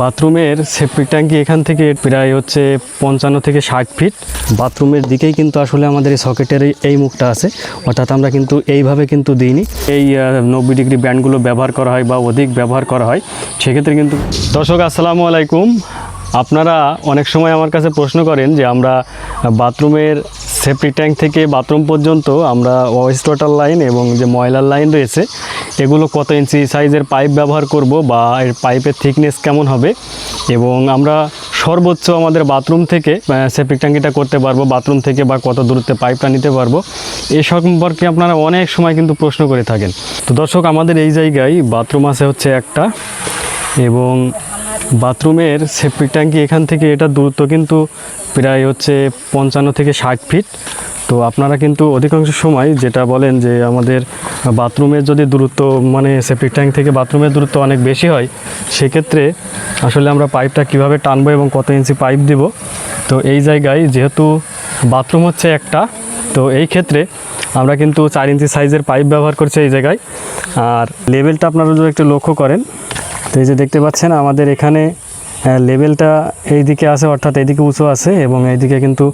বাথরুমের সেপ্টিক ট্যাঙ্কি এখান থেকে প্রায় হচ্ছে পঞ্চান্ন থেকে ষাট ফিট বাথরুমের দিকেই কিন্তু আসলে আমাদের এই সকেটের এই মুখটা আছে। অর্থাৎ আমরা কিন্তু এইভাবে কিন্তু দিইনি। এই নব্বই ডিগ্রি ব্যান্ডগুলো ব্যবহার করা হয় বা অধিক ব্যবহার করা হয়, সেক্ষেত্রে কিন্তু দর্শক, আসসালামু আলাইকুম। আপনারা অনেক সময় আমার কাছে প্রশ্ন করেন যে আমরা বাথরুমের সেফটি ট্যাঙ্ক থেকে বাথরুম পর্যন্ত আমরা ওয়েস্ট ওয়াটার লাইন এবং যে ময়লার লাইন রয়েছে, এগুলো কত ইঞ্চি সাইজের পাইপ ব্যবহার করব বা এর পাইপের থিকনেস কেমন হবে এবং আমরা সর্বোচ্চ আমাদের বাথরুম থেকে সেফটি ট্যাঙ্কিটা করতে পারব, বাথরুম থেকে বা কত দূরত্বে পাইপটা নিতে পারব। এ সম্পর্কে আপনারা অনেক সময় কিন্তু প্রশ্ন করে থাকেন। তো দর্শক, আমাদের এই জায়গায় বাথরুম আছে হচ্ছে একটা এবং বাথরুমের সেপ্টিক ট্যাঙ্কি এখান থেকে এটা দূরত্ব কিন্তু প্রায় হচ্ছে পঞ্চান্ন থেকে ষাট ফিট তো আপনারা কিন্তু অধিকাংশ সময় যেটা বলেন যে আমাদের বাথরুমের যদি দূরত্ব মানে সেপ্টিক ট্যাঙ্ক থেকে বাথরুমের দূরত্ব অনেক বেশি হয়, সেক্ষেত্রে আসলে আমরা পাইপটা কীভাবে টানবো এবং কত ইঞ্চি পাইপ দিব। তো এই জায়গায় যেহেতু বাথরুম হচ্ছে একটা, তো এই ক্ষেত্রে আমরা কিন্তু চার ইঞ্চি সাইজের পাইপ ব্যবহার করছি এই জায়গায়। আর লেভেলটা আপনারা যদি একটু লক্ষ্য করেন তো এই যে দেখতে পাচ্ছেন, আমাদের এখানে লেভেলটা এই দিকে আছে, অর্থাৎ এইদিকে উঁচু আছে এবং এইদিকে কিন্তু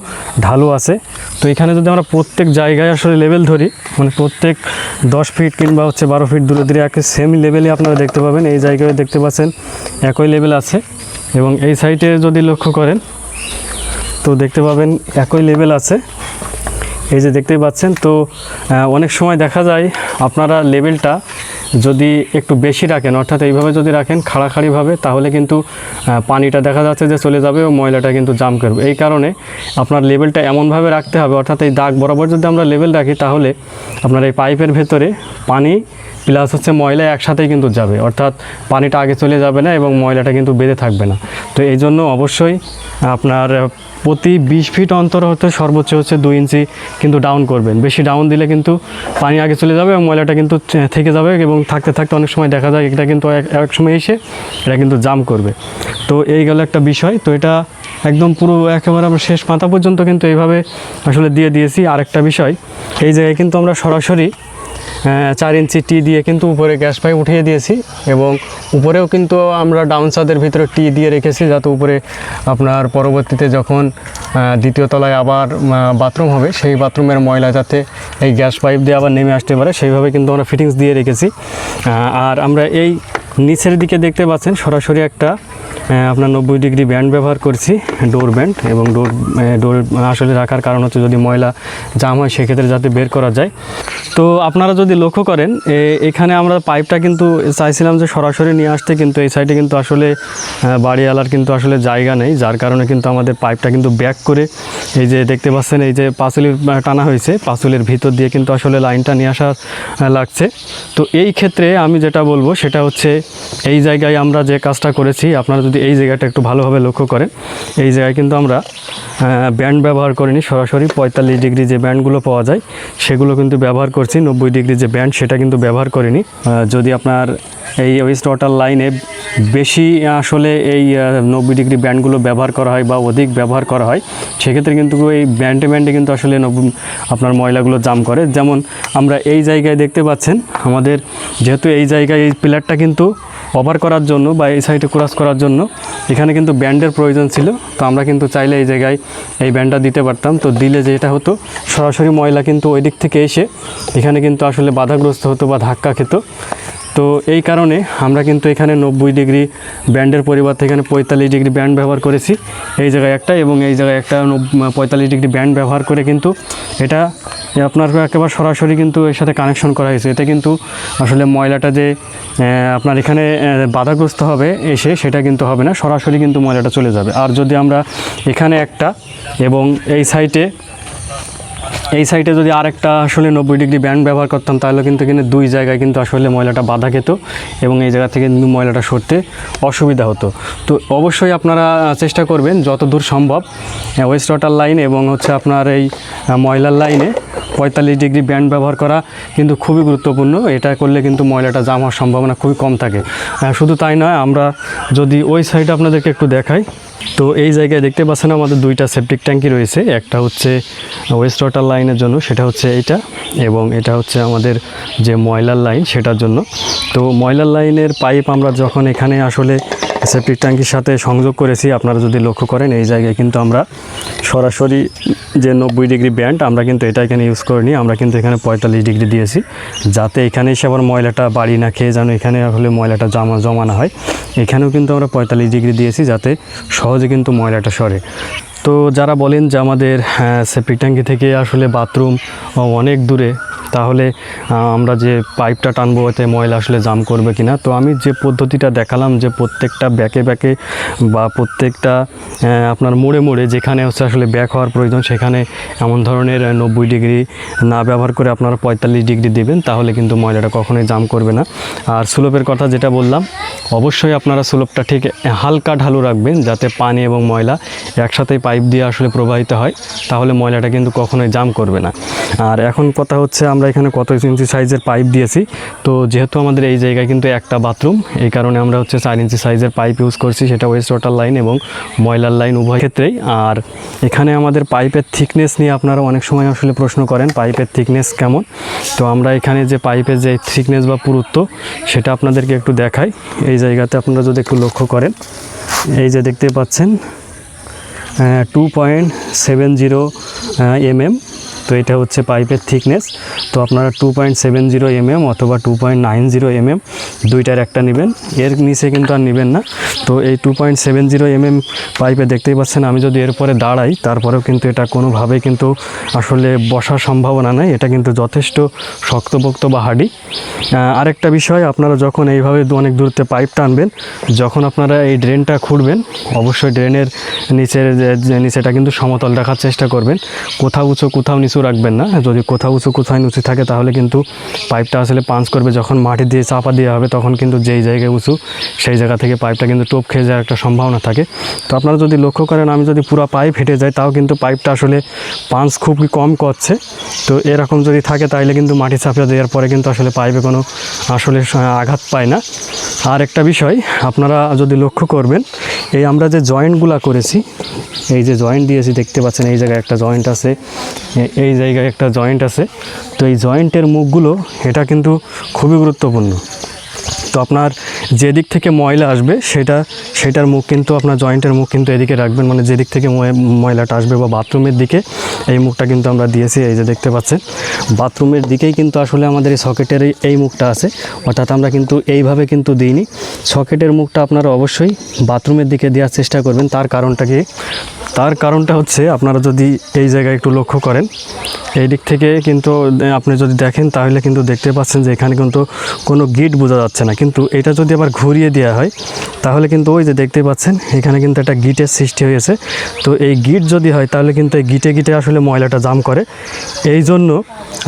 ঢালু আছে। তো এখানে যদি আমরা প্রত্যেক জায়গায় আসলে লেভেল ধরি মানে প্রত্যেক দশ ফিট কিংবা হচ্ছে বারো ফিট দূরে দূরে একে সেম লেভেলে আপনারা দেখতে পাবেন। এই জায়গায় দেখতে পাচ্ছেন, একই লেভেল আছে এবং এই সাইডে যদি লক্ষ্য করেন, তো দেখতে পাবেন একই লেভেল আছে। এই যে দেখতেই পাচ্ছেন, তো অনেক সময় দেখা যায়, আপনারা লেভেলটা যদি একটু বেশি রাখেন, অর্থাৎ এইভাবে যদি রাখেন খাড়াখাড়িভাবে, তাহলে কিন্তু পানিটা দেখা যাচ্ছে যে চলে যাবে ও ময়লাটা কিন্তু জাম করবে। এই কারণে আপনার লেভেলটা এমনভাবে রাখতে হবে, অর্থাৎ এই দাগ বরাবর যদি আমরা লেভেল রাখি, তাহলে আপনার এই পাইপের ভেতরে পানি প্লাস হচ্ছে ময়লা একসাথেই কিন্তু যাবে। অর্থাৎ পানিটা আগে চলে যাবে না এবং ময়লাটা কিন্তু বেঁধে থাকবে না। তো এই জন্য অবশ্যই আপনার প্রতি বিশ ফিট অন্তর হতে সর্বোচ্চ হচ্ছে দুই ইঞ্চি কিন্তু ডাউন করবেন। বেশি ডাউন দিলে কিন্তু পানি আগে চলে যাবে এবং ময়লাটা কিন্তু থেকে যাবে এবং থাকতে থাকতে অনেক সময় দেখা যায় এটা কিন্তু এক সময় এসে এটা কিন্তু জাম করবে। তো এই গেল একটা বিষয়। তো এটা একদম পুরো একেবারে আমরা শেষ মাথা পর্যন্ত কিন্তু এইভাবে আসলে দিয়ে দিয়েছি। আরেকটা বিষয়, এই জায়গায় কিন্তু আমরা সরাসরি চার ইঞ্চি টি দিয়ে কিন্তু উপরে গ্যাস পাইপ উঠিয়ে দিয়েছি এবং উপরেও কিন্তু আমরা ডাউন ছাদের ভিতরে টি দিয়ে রেখেছি যাতে উপরে আপনার পরবর্তীতে যখন দ্বিতীয় তলায় আবার বাথরুম হবে, সেই বাথরুমের ময়লা যাতে এই গ্যাস পাইপ দিয়ে আবার নেমে আসতে পারে, সেইভাবে কিন্তু আমরা ফিটিংস দিয়ে রেখেছি। আর আমরা এই নিচের দিকে দেখতে পাচ্ছেন সরাসরি একটা আপনার নব্বই ডিগ্রি ব্যান্ড ব্যবহার করছি ডোর ব্যান্ড এবং ডোর ডোর আসলে রাখার কারণ হচ্ছে যদি ময়লা জাম হয় সেক্ষেত্রে যাতে বের করা যায়। তো আপনারা যদি লক্ষ্য করেন এখানে আমরা পাইপটা কিন্তু চাইছিলাম যে সরাসরি নিয়ে আসতে কিন্তু এই সাইডে কিন্তু আসলে বাড়িওয়ালার কিন্তু আসলে জায়গা নেই যার কারণে কিন্তু আমাদের পাইপটা কিন্তু ব্যাক করে এই যে দেখতে পাচ্ছেন এই যে পাঁচুলির আহ, টানা হয়েছে পাঁচুলির ভিতর দিয়ে কিন্তু আসলে লাইনটা নিয়ে আসা লাগছে। তো এই ক্ষেত্রে আমি যেটা বলব সেটা হচ্ছে এই জায়গায় আমরা যে কাজটা করেছি, আপনারা যদি এই জায়গাটা একটু ভালোভাবে লক্ষ্য করেন, এই জায়গায় কিন্তু আমরা ব্যান্ড ব্যবহার করিনি। সরাসরি পঁয়তাল্লিশ ডিগ্রি যে ব্যান্ডগুলো পাওয়া যায়, সেগুলো কিন্তু ব্যবহার করছি। নব্বই ডিগ্রি যে ব্যান্ড, সেটা কিন্তু ব্যবহার করিনি। যদি আপনার এই ওয়েস্ট ওয়াটার লাইনে বেশি আসলে এই নব্বই ডিগ্রি ব্যান্ডগুলো ব্যবহার করা হয় বা অধিক ব্যবহার করা হয়, সেক্ষেত্রে কিন্তু এই ব্যান্ডে ব্যান্ডে কিন্তু আসলে আপনার ময়লাগুলো জাম করে। যেমন আমরা এই জায়গায় দেখতে পাচ্ছেন, আমাদের যেহেতু এই জায়গায় এই পিলারটা কিন্তু ওভার করার জন্য বা এই সাইডে ক্রস করার জন্য, এখানে কিন্তু ব্যান্ডের প্রয়োজন ছিল। তো আমরা কিন্তু চাইলে এই জায়গায় এই ব্যান্ডটা দিতে পারতাম। তো দিলে যেটা হতো, সরাসরি ময়লা কিন্তু ওই দিক থেকে এসে এখানে কিন্তু আসলে বাধাগ্রস্ত হতো বা ধাক্কা খেত। তো এই কারণে আমরা কিন্তু এখানে নব্বই ডিগ্রি ব্যান্ডের পরিবর্তে এখানে পঁয়তাল্লিশ ডিগ্রি ব্যান্ড ব্যবহার করেছি। এই জায়গায় একটা এবং এই জায়গায় একটা পঁয়তাল্লিশ ডিগ্রি ব্যান্ড ব্যবহার করে কিন্তু এটা আপনার একেবারে সরাসরি কিন্তু এর সাথে কানেকশন করা হয়েছে। এতে কিন্তু আসলে ময়লাটা যে আপনার এখানে বাধাগ্রস্ত হবে এসে সেটা কিন্তু হবে না। সরাসরি কিন্তু ময়লাটা চলে যাবে। আর যদি আমরা এখানে একটা এবং এই সাইডে এই সাইডে যদি আরেকটা আসলে নব্বই ডিগ্রি ব্যান্ড ব্যবহার করতাম, তাহলে কিন্তু এখানে দুই জায়গায় কিন্তু আসলে ময়লাটা বাধা খেত এবং এই জায়গা থেকে কিন্তু ময়লাটা সরতে অসুবিধা হতো। তো অবশ্যই আপনারা চেষ্টা করবেন যত দূর সম্ভব ওয়েস্ট ওয়াটার লাইন এবং হচ্ছে আপনার এই ময়লার লাইনে পঁয়তাল্লিশ ডিগ্রি ব্যান্ড ব্যবহার করা কিন্তু খুবই গুরুত্বপূর্ণ। এটা করলে কিন্তু ময়লাটা জাম হওয়ার সম্ভাবনা খুবই কম থাকে। শুধু তাই নয়, আমরা যদি ওই সাইডে আপনাদেরকে একটু দেখাই, তো এই জায়গায় দেখতে পাচ্ছেন আমাদের দুইটা সেপটিক ট্যাঙ্কি রয়েছে। একটা হচ্ছে ওয়েস্ট ওয়াটার লাইনের জন্য, সেটা হচ্ছে এইটা, এবং এটা হচ্ছে আমাদের যে ময়লার লাইন সেটার জন্য। তো ময়লার লাইনের পাইপ আমরা যখন এখানে আসলে সেপ্টিক ট্যাঙ্কির সাথে সংযোগ করেছি, আপনারা যদি লক্ষ্য করেন, এই জায়গায় কিন্তু আমরা সরাসরি যে নব্বই ডিগ্রি ব্যান্ড, আমরা কিন্তু এটা এখানে ইউজ করিনি, আমরা কিন্তু এখানে পঁয়তাল্লিশ ডিগ্রি দিয়েছি। যাতে এখানে এসে আবার ময়লাটা বাড়ি না খেয়ে যেন এখানে হলে ময়লাটা জমা জমা না হয়, এখানেও কিন্তু আমরা পঁয়তাল্লিশ ডিগ্রি দিয়েছি যাতে সহজে কিন্তু ময়লাটা সরে। তো যারা বলেন যে আমাদের সেপ্টিক ট্যাঙ্কি থেকে আসলে বাথরুম অনেক দূরে তাহলে আমরা যে পাইপটা টানবো, এতে ময়লা আসলে জাম করবে কি না তো আমি যে পদ্ধতিটা দেখালাম যে প্রত্যেকটা ব্যাকে ব্যাকে বা প্রত্যেকটা আপনার মোড়ে মোড়ে যেখানে হচ্ছে আসলে ব্যাক হওয়ার প্রয়োজন, সেখানে এমন ধরনের নব্বই ডিগ্রি না ব্যবহার করে আপনারা পঁয়তাল্লিশ ডিগ্রি দেবেন, তাহলে কিন্তু ময়লাটা কখনোই জাম করবে না। আর সুলভের কথা যেটা বললাম, অবশ্যই আপনারা সুলভটা ঠিক হালকা ঢালু রাখবেন, যাতে পানি এবং ময়লা একসাথে পাইপ দিয়ে আসলে প্রবাহিত হয়, তাহলে ময়লাটা কিন্তু কখনোই জাম করবে না। আর এখন কথা হচ্ছে আমরা এখানে কত ইঞ্চি সাইজের পাইপ দিয়েছি। তো যেহেতু আমাদের এই জায়গায় কিন্তু একটা বাথরুম, এই কারণে আমরা হচ্ছে চার ইঞ্চি সাইজের পাইপ ইউজ করছি, সেটা ওয়েস্ট ওয়াটার লাইন এবং ময়লার লাইন উভয় ক্ষেত্রেই। আর এখানে আমাদের পাইপের থিকনেস নিয়ে আপনারা অনেক সময় আসলে প্রশ্ন করেন, পাইপের থিকনেস কেমন? তো আমরা এখানে যে পাইপের যে থিকনেস বা পুরুত্ব, সেটা আপনাদেরকে একটু দেখাই। এই জায়গাতে আপনারা যদি একটু লক্ষ্য করেন, এই যে দেখতে পাচ্ছেন two point seven zero mm তো এটা হচ্ছে পাইপের থিকনেস তো আপনারা two point seven zero mm অথবা two point nine zero mm দুইটার একটা নেবেন। এর নিচে কিন্তু আর নেবেন না। তো এই two point seven zero mm পাইপে দেখতেই পাচ্ছেন, আমি যদি এরপরে দাঁড়াই, তারপরেও কিন্তু এটা কোনোভাবেই কিন্তু আসলে বসার সম্ভাবনা নেই। এটা কিন্তু যথেষ্ট শক্তপোক্ত বা হাডি আরেকটা বিষয়, আপনারা যখন এইভাবে অনেক দূরত্বে পাইপ টানবেন, যখন আপনারা এই ড্রেনটা খুঁড়বেন, অবশ্যই ড্রেনের নিচের নিচেটা কিন্তু সমতল রাখার চেষ্টা করবেন। কোথাও উঁচু, কোথাও নিচু রাখবেন না। যদি কোথাও উঁচু কোথায় নিচু থাকে, তাহলে কিন্তু পাইপটা আসলে পাঞ্চ করবে। যখন মাটি দিয়ে চাপা দেওয়া হবে, তখন কিন্তু যেই জায়গায় উঁচু, সেই জায়গা থেকে পাইপটা কিন্তু টোপ খেয়ে যাওয়ার একটা সম্ভাবনা থাকে। তো আপনারা যদি লক্ষ্য করেন, আমি যদি পুরো পাইপ হেঁটে যাই, তাও কিন্তু পাইপটা আসলে পাঞ্চ খুবই কম করছে। তো এরকম যদি থাকে তাহলে কিন্তু মাটি চাপিয়ে দেওয়ার পরে কিন্তু আসলে পাইপে কোনো আসলে আঘাত পায় না। আর একটা বিষয়, আপনারা যদি লক্ষ্য করবেন, এই আমরা যে জয়েন্টগুলা করেছি, এই যে জয়েন্ট দিয়েছি, দেখতে পাচ্ছেন, এই জায়গায় একটা জয়েন্ট আছে। এই জায়গায় একটা জয়েন্ট আছে। তো এই জয়েন্টের মুখগুলো এটা কিন্তু খুবই গুরুত্বপূর্ণ। তো আপনার যেদিক থেকে ময়লা আসবে, সেটা, সেটার মুখ কিন্তু আপনার জয়েন্টের মুখ কিন্তু এদিকে রাখবেন। মানে যেদিক থেকে ময়লাটা আসবে বা বাথরুমের দিকে, এই মুখটা কিন্তু আমরা দিয়েছি, এই যে দেখতে পাচ্ছেন। বাথরুমের দিকেই কিন্তু আসলে আমাদের এই সকেটের এই- মুখটা আছে। অর্থাৎ আমরা কিন্তু এইভাবে কিন্তু দিইনি। সকেটের মুখটা আপনারা অবশ্যই বাথরুমের দিকে দেওয়ার চেষ্টা করবেন। তার কারণটা কি? তার কারণটা হচ্ছে আপনারা যদি এই জায়গায় একটু লক্ষ্য করেন, এই দিক থেকে কিন্তু আপনি যদি দেখেন, তাহলে কিন্তু দেখতে পাচ্ছেন যে এখানে কিন্তু কোনো গিট বোঝা যাচ্ছে না। কিন্তু এটা যদি আবার ঘুরিয়ে দেওয়া হয়, তাহলে কিন্তু ওই যে দেখতে পাচ্ছেন, এখানে কিন্তু একটা গিটের সৃষ্টি হয়েছে। তো এই গিট যদি হয়, তাহলে কিন্তু এই গিটে গিটে আসলে ময়লাটা জাম করে। এই জন্য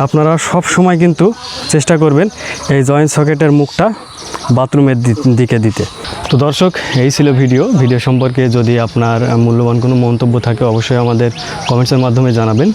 আপনারা সব সময় কিন্তু চেষ্টা করবেন এই জয়েন্ট সকেটের মুখটা বাথরুমের দিকে দিতে। তো দর্শক, এই ছিল ভিডিও। ভিডিও সম্পর্কে যদি আপনার মূল্যবান কোনো মন্তব্য থাকে, অবশ্যই আমাদের কমেন্টসের মাধ্যমে জানাবেন।